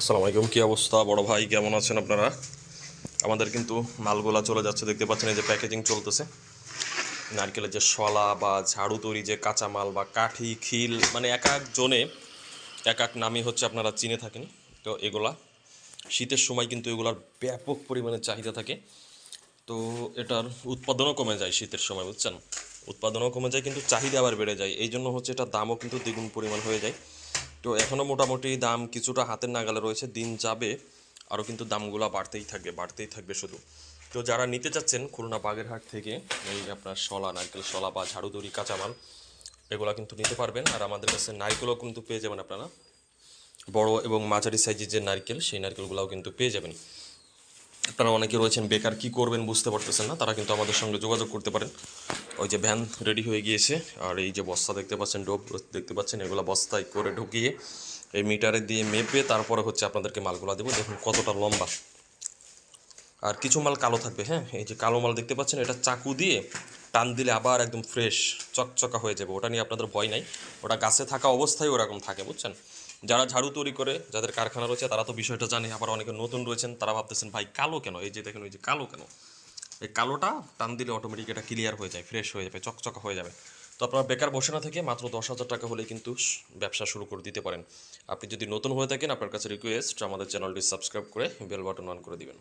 আসসালামু আলাইকুম, কী অবস্থা? বড় ভাই, কেমন আছেন আপনারা? আমাদের কিন্তু মালগুলা চলে যাচ্ছে, দেখতে পাচ্ছেন এই যে প্যাকেজিং চলতেছে। নারকেলের যে শলা বা ঝাড়ু তৈরি যে কাঁচামাল বা কাঠি, খিল মানে এক এক জনে, এক এক নামই হচ্ছে আপনারা চিনে থাকেন। তো এগুলা, শীতের সময় কিন্তু এগুলার ব্যাপক পরিমাণে চাহিদা থাকে। তো এটার উৎপাদনও কমে যায় শীতের সময়, বুঝছেন? উৎপাদনও কমে যায়, কিন্তু চাহিদা আবার বেড়ে যায়। এই জন্য হচ্ছে এটার দামও কিন্তু দ্বিগুণ পরিমাণ হয়ে যায়। তো এখনও মোটামুটি দাম কিছুটা হাতের নাগালে রয়েছে। দিন যাবে, আরও কিন্তু দামগুলো বাড়তেই থাকবে বাড়তেই থাকবে শুধু। তো যারা নিতে চাচ্ছেন খুলনা বাগেরহাট থেকে, এই আপনার শলা, নারকেল শলা বা ঝাড়ু তৈরি কাঁচামাল, এগুলো কিন্তু নিতে পারবেন। আর আমাদের কাছে নারকেলও কিন্তু পেয়ে যাবেন আপনারা। বড় এবং মাঝারি সাইজের যে নারকেল, সেই নারকেলগুলোও কিন্তু পেয়ে যাবেন। আপনারা অনেকে রয়েছেন, বেকার কি করবেন বুঝতে পারতেছেন না, তারা কিন্তু আমাদের সঙ্গে যোগাযোগ করতে পারেন। ওই যে ভ্যান রেডি হয়ে গিয়েছে, আর এই যে বস্তা দেখতে পাচ্ছেন, ডোব দেখতে পাচ্ছেন, এগুলো বস্তায় করে ঢুকিয়ে এই মিটারে দিয়ে মেপে তারপরে হচ্ছে আপনাদেরকে মালগুলো দেবো। দেখুন কতটা লম্বা। আর কিছু মাল কালো থাকবে হ্যাঁ? এই যে কালো মাল দেখতে পাচ্ছেন, এটা চাকু দিয়ে টান দিলে আবার একদম ফ্রেশ, চকচকা হয়ে যাবে। ওটা নিয়ে আপনাদের ভয় নাই। ওটা গাছে থাকা অবস্থায় ওরকম থাকে, বুঝছেন? যারা ঝাড়ু তৈরি করে, যাদের কারখানা রয়েছে, তারা তো বিষয়টা জানে। আবার অনেকে নতুন রয়েছেন, তারা ভাবতেছেন, ভাই, কালো কেন? এই যে দেখেন, ওই যে কালো কেন? এই কালোটা টান দিলে অটোমেটিক এটা ক্লিয়ার হয়ে যায় ফ্রেশ হয়ে যাবে, চকচকা হয়ে যাবে। তো আপনারা বেকার বসে না থেকে মাত্র দশ হাজার টাকা হলে কিন্তু ব্যবসা শুরু করে দিতে পারেন। আপনি যদি নতুন হয়ে থাকেন, আপনার কাছে রিকোয়েস্ট আমাদের চ্যানেলটি সাবস্ক্রাইব করে বেল বাটন অন করে দিবেন।